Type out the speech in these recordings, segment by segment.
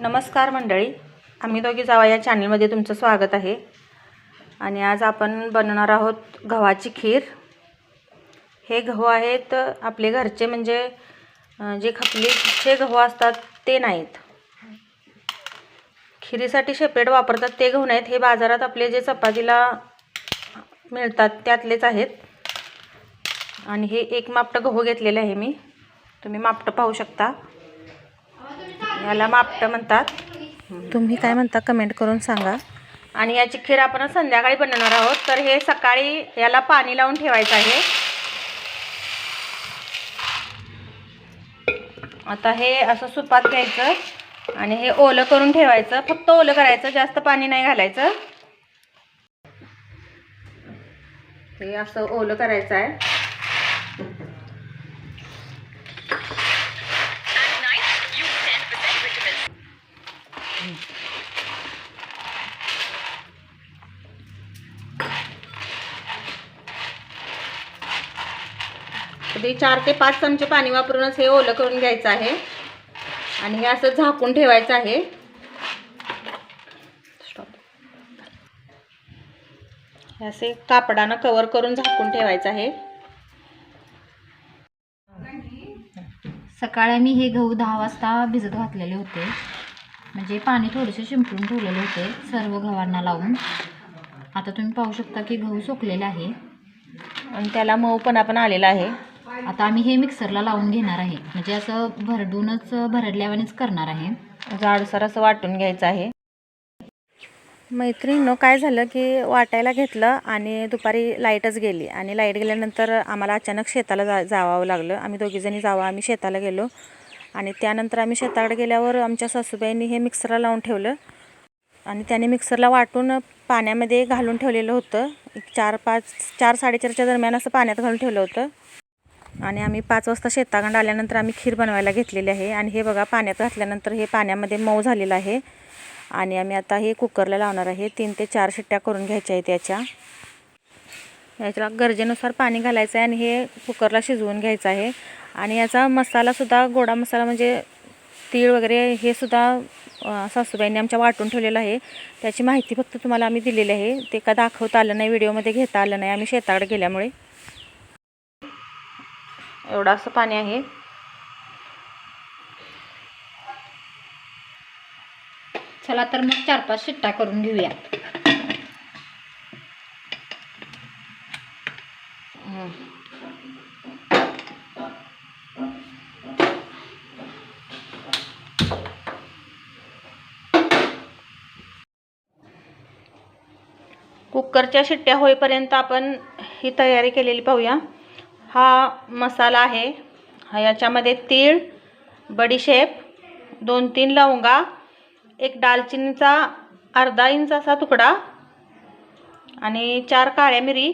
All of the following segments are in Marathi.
नमस्कार मंडळी. आम्ही दोघी जावा या चॅनलमध्ये तुमचं स्वागत आहे. आणि आज आपण बनवणार आहोत गव्हाची खीर. हे गहू आहेत आपले घरचे म्हणजे जे खपलीचे गहू असतात ते नाहीत. खिरीसाठी शेपरेट वापरतात ते गहू नाहीत. हे बाजारात आपले जे चपातीला मिळतात त्यातलेच आहेत. आणि हे एक मापटं गहू घेतलेलं आहे मी. तुम्ही मापटं पाहू शकता. याला मापटं म्हणतात. तुम्ही काय म्हणता कमेंट करून सांगा. आणि याची खीर आपण संध्याकाळी बनवणार आहोत. तर हे सकाळी याला पाणी लावून ठेवायचं आहे. आता हे असं सुपात घ्यायचं आणि हे ओलं करून ठेवायचं. फक्त ओलं करायचं जास्त पाणी नाही घालायचं. हे असं ओलं करायचं आहे. ते चार ते पाच चमचे पाणी वापरूनच हे ओलं करून घ्यायचं आहे. आणि हे असं झाकून ठेवायचं आहे. Stop. असे कापडानं कवर करून झाकून ठेवायचं आहे. सकाळी मी हे गहू दहा वाजता भिजत घातलेले होते. म्हणजे पाणी थोडेसे शिंपडून ठेवलेले होते सर्व गव्हांना लावून. आता तुम्ही पाहू शकता की गहू सुकलेला आहे. आणि त्याला मऊपणा पण आलेला आहे. आता आम्ही हे मिक्सरला लावून घेणार आहे. म्हणजे असं भरडूनच भरडल्यावानेच करणार आहे. जाडसर असं वाटून घ्यायचं आहे. मैत्रिणीनं काय झालं की वाटायला घेतलं आणि दुपारी लाईटच गेली. आणि लाइट गेल्यानंतर आम्हाला अचानक शेताला जा जावावं लागलं. आम्ही दोघीजणी जावं आम्ही शेताला गेलो. आणि त्यानंतर आम्ही शेताकडे गेल्यावर आमच्या सासूबाईंनी हे मिक्सरला लावून ठेवलं. आणि त्याने मिक्सरला वाटून पाण्यामध्ये घालून ठेवलेलं होतं. एक चार पाच चार साडेचारच्या दरम्यान असं पाण्यात घालून ठेवलं होतं. आणि आम्ही पाच वाजता शेतागंड आल्यानंतर आम्ही खीर बनवायला घेतलेली आहे. आणि हे बघा पाण्यात घातल्यानंतर हे पाण्यामध्ये मऊ झालेलं आहे. आणि आम्ही आता हे कुकरला लावणार आहे. तीन ते चार शिट्ट्या करून घ्यायच्या आहेत याच्या. याच्याला गरजेनुसार पाणी घालायचं आहे आणि हे कुकरला शिजवून घ्यायचं आहे. आणि याचा मसालासुद्धा गोडा मसाला म्हणजे तीळ वगैरे हे सुद्धा सासूबाईंनी आमच्या वाटून ठेवलेलं आहे. त्याची माहिती फक्त तुम्हाला आम्ही दिलेली आहे. ते का दाखवता आलं नाही व्हिडिओमध्ये घेता आलं नाही. आम्ही शेताकडे गेल्यामुळे. एवढं असं पाणी आहे. चला तर मग चार पाच शिट्टा करून घेऊया. कुकरच्या शिट्ट्या होईपर्यंत आपण ही तयारी केलेली पाहूया. हा मसाला आहे. हा याच्यामध्ये तीळ बडीशेप दोन तीन लवंगा एक दालचिनीचा अर्धा इंच असा तुकडा आणि चार काळ्या मिरी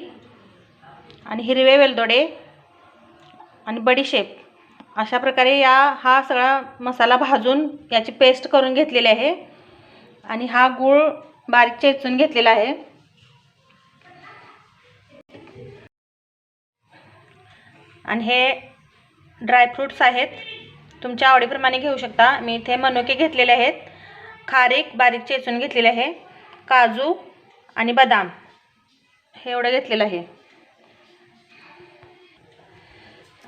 आणि हिरवे वेलदोडे आणि बडीशेप अशा प्रकारे या हा सगळा मसाला भाजून याची पेस्ट करून घेतलेली आहे आणि हा गूळ बारीक चेचून घेतलेला आहे. आणि हे ड्रायफ्रूट्स आहेत. तुमच्या आवडीप्रमाणे घेऊ शकता. मी इथे मनुके घेतलेले आहेत. खारीक बारीक चेचून घेतलेले आहे. काजू आणि बदाम. हे एवढं घेतलेलं आहे.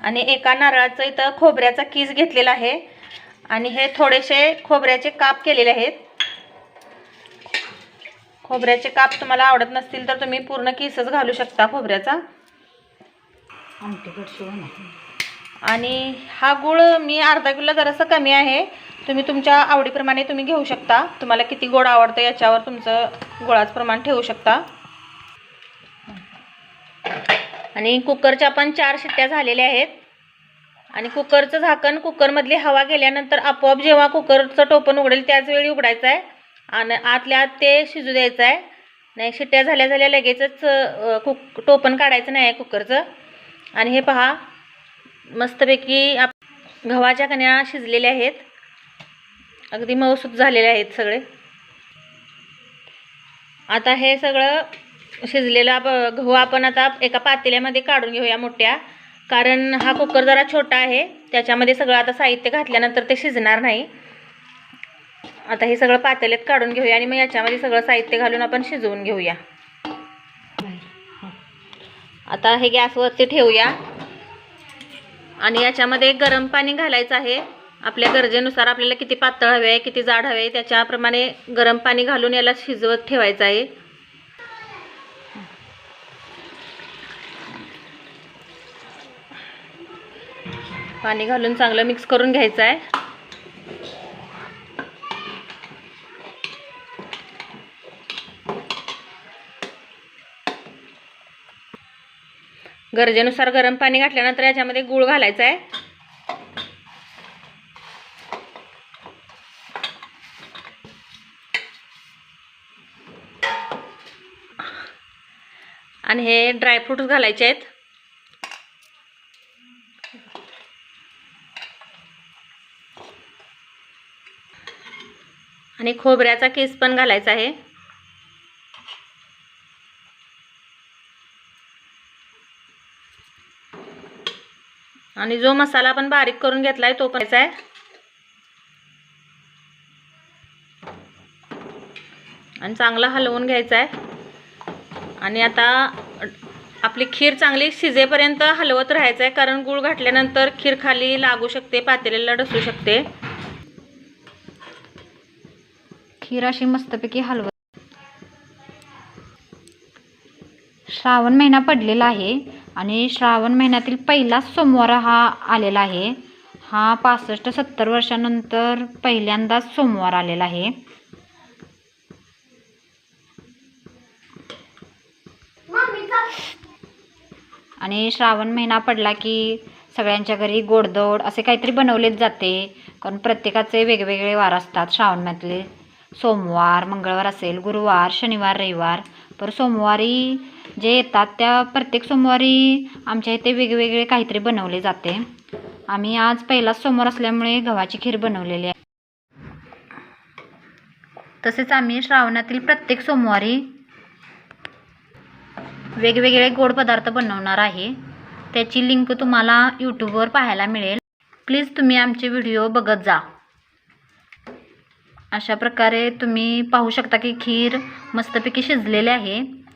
आणि एका नारळाचं इथं खोबऱ्याचा कीस घेतलेला आहे. आणि हे थोडेसे खोबऱ्याचे काप केलेले आहेत. खोबऱ्याचे काप तुम्हाला आवडत नसतील तर तुम्ही पूर्ण किसच घालू शकता खोबऱ्याचा. आमटीकट आणि हा गुळ मी अर्धा किलो जरासं कमी आहे. तुम्ही तुमच्या आवडीप्रमाणे तुम्ही घेऊ शकता. तुम्हाला किती गोड आवडतं याच्यावर तुमचं गुळाचं प्रमाण ठेवू शकता. आणि कुकरच्या पण चार शिट्ट्या झालेल्या आहेत. आणि कुकरचं झाकण कुकरमधली हवा गेल्यानंतर आपोआप जेव्हा कुकरचं टोपण उघडेल त्याच वेळी उघडायचं आहे. आणि आतल्या आत ते शिजू द्यायचं आहे. नाही शिट्ट्या झाल्या झाल्या लगेचच कुक टोपण काढायचं नाही आहे कुकरचं. आणि हे पहा मस्तपैकी आप गव्हाच्या कण्या शिजलेल्या आहेत. अगदी मऊसूत झालेले आहेत सगळे. आता हे सगळं शिजलेला ब- गहू आपण आता एका पातेल्यामध्ये काढून घेऊया मोठ्या. कारण हा कुकर जरा छोटा आहे. त्याच्यामध्ये सगळं आता साहित्य घातल्यानंतर ते शिजणार नाही. आता हे सगळं पातेल्यात काढून घेऊया आणि मग याच्यामध्ये सगळं साहित्य घालून आपण शिजवून घेऊया. आता हे गॅसवरती ठेवूया. आणि याच्यामध्ये गरम पाणी घालायचं आहे. आपल्या गरजेनुसार आपल्याला किती पातळ हवे आहे किती जाड हवे आहे त्याच्याप्रमाणे गरम पाणी घालून याला शिजवत ठेवायचं आहे. पाणी घालून चांगलं मिक्स करून घ्यायचं आहे. गरजेनुसार गरम पाणी घातल्यानंतर याच्यामध्ये गूळ घालायचा आहे आणि हे ड्रायफ्रूट्स घालायचे आहेत. आणि खोबऱ्याचा केस पण घालायचा आहे. आणि जो मसाला आपण बारीक करून घेतलाय तो पण आहे. आणि चांगला हलवून घ्यायचा आहे. आणि आता आपली खीर चांगली शिजेपर्यंत हलवत राहायचं आहे कारण गूळ घातल्यानंतर खीर खाली लागू शकते पातेल्याला डसू शकते. खीर अशी मस्तपैकी हलवत श्रावण महिना पडलेला आहे. आणि श्रावण महिन्यातील पहिला सोमवार हा आलेला आहे. हा पासष्ट सत्तर वर्षानंतर पहिल्यांदाच सोमवार आलेला आहे. आणि श्रावण महिना पडला की सगळ्यांच्या घरी गोडदोड असे काहीतरी बनवलेच जाते. कारण प्रत्येकाचे वेगवेगळे वार असतात. श्रावण महिन्यातले सोमवार मंगळवार असेल गुरुवार शनिवार रविवार. पर सोमवारी जे येतात त्या प्रत्येक सोमवारी आमच्या इथे वेगवेगळे काहीतरी बनवले जाते. आम्ही आज पहिलाच सोमवार असल्यामुळे गव्हाची खीर बनवलेली आहे. तसेच आम्ही श्रावणातील प्रत्येक सोमवारी वेगवेगळे गोड पदार्थ बनवणार आहे. त्याची लिंक तुम्हाला यूट्यूबवर पाहायला मिळेल. प्लीज तुम्ही आमचे व्हिडिओ बघत जा. अशा प्रकारे तुम्ही पाहू शकता की खीर मस्तपैकी शिजलेली आहे.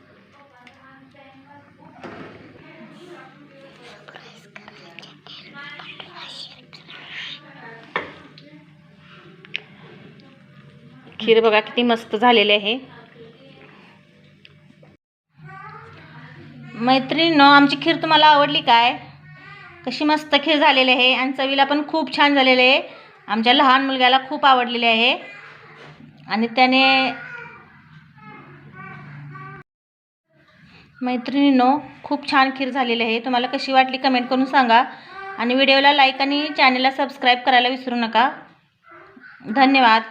खीर बघा किती मस्त झालेली आहे. मैत्रिणींनो आमची खीर तुम्हाला आवडली काय? कशी मस्त खीर झालेली आहे आणि चवीला पण खूप छान झालेली आहे. आमच्या लहान मुलग्याला खूप आवडलेली आहे. आणि त्याने मैत्रिणींनो खूप छान खीर झालेली आहे. तुम्हाला कशी वाटली कमेंट करून सांगा. आणि व्हिडिओला लाईक आणि चॅनलला सबस्क्राईब करायला विसरू नका. धन्यवाद.